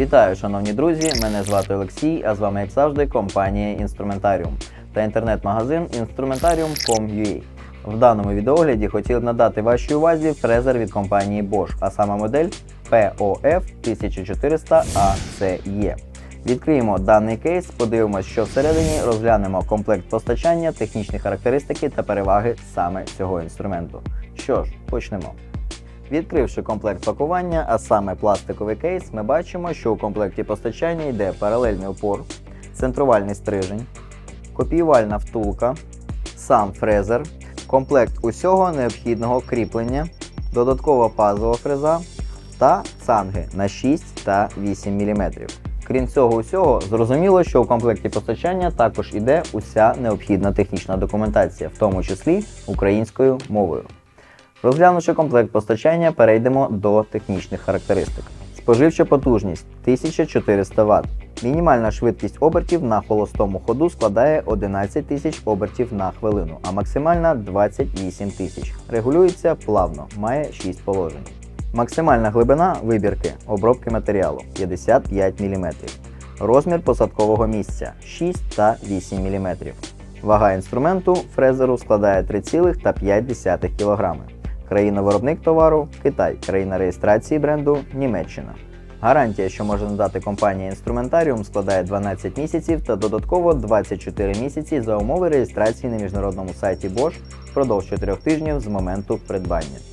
Вітаю, шановні друзі! Мене звати Олексій, а з вами, як завжди, компанія Інструментаріум та інтернет-магазин Instrumentarium.com.ua. В даному відеогляді хотів надати вашій увазі фрезер від компанії Bosch, а саме модель POF 1400 ACE. Відкриємо даний кейс, подивимося, що всередині, розглянемо комплект постачання, технічні характеристики та переваги саме цього інструменту. Що ж, почнемо. Відкривши комплект пакування, а саме пластиковий кейс, ми бачимо, що у комплекті постачання йде паралельний опор, центрувальний стрижень, копіювальна втулка, сам фрезер, комплект усього необхідного кріплення, додаткова пазова фреза та цанги на 6 та 8 мм. Крім цього усього, зрозуміло, що у комплекті постачання також іде уся необхідна технічна документація, в тому числі українською мовою. Розглянувши комплект постачання, перейдемо до технічних характеристик. Споживча потужність 1400 Вт. Мінімальна швидкість обертів на холостому ходу складає 11 тисяч обертів на хвилину, а максимальна 28 тисяч. Регулюється плавно, має 6 положень. Максимальна глибина вибірки обробки матеріалу 55 мм. Розмір посадкового місця 6 та 8 мм. Вага інструменту фрезеру складає 3,5 кг. Країна-виробник товару Китай, країна реєстрації бренду Німеччина. Гарантія, що може надати компанія Інструментаріум, складає 12 місяців та додатково 24 місяці за умови реєстрації на міжнародному сайті Bosch впродовж 4 тижнів з моменту придбання.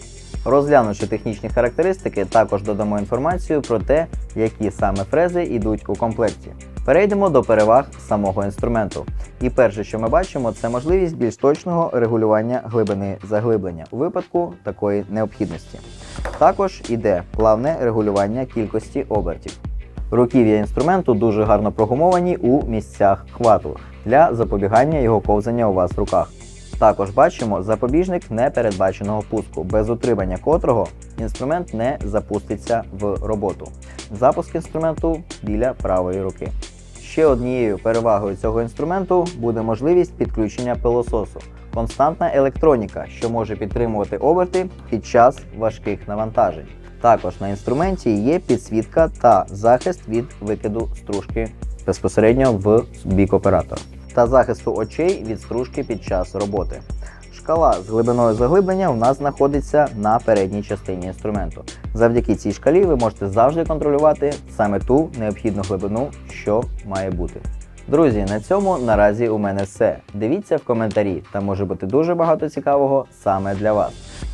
Розглянувши технічні характеристики, також додамо інформацію про те, які саме фрези йдуть у комплекті. Перейдемо до переваг самого інструменту. І перше, що ми бачимо, це можливість більш точного регулювання глибини заглиблення у випадку такої необхідності. Також іде плавне регулювання кількості обертів. Руків'я інструменту дуже гарно прогумовані у місцях хвату для запобігання його ковзання у вас в руках. Також бачимо запобіжник непередбаченого пуску, без утримання котрого інструмент не запуститься в роботу. Запуск інструменту біля правої руки. Ще однією перевагою цього інструменту буде можливість підключення пилососу. Константна електроніка, що може підтримувати оберти під час важких навантажень. Також на інструменті є підсвітка та захист від викиду стружки безпосередньо в бік оператора та захисту очей від стружки під час роботи. Шкала з глибиною заглиблення у нас знаходиться на передній частині інструменту. Завдяки цій шкалі ви можете завжди контролювати саме ту необхідну глибину, що має бути. Друзі, на цьому наразі у мене все. Дивіться в коментарі, там може бути дуже багато цікавого саме для вас.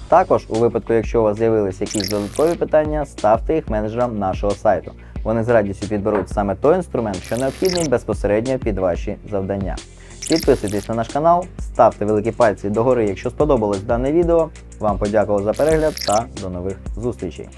Також, у випадку, якщо у вас з'явилися якісь додаткові питання, ставте їх менеджерам нашого сайту. Вони з радістю підберуть саме той інструмент, що необхідний безпосередньо під ваші завдання. Підписуйтесь на наш канал, ставте великі пальці догори, якщо сподобалось дане відео. Вам подякував за перегляд та до нових зустрічей.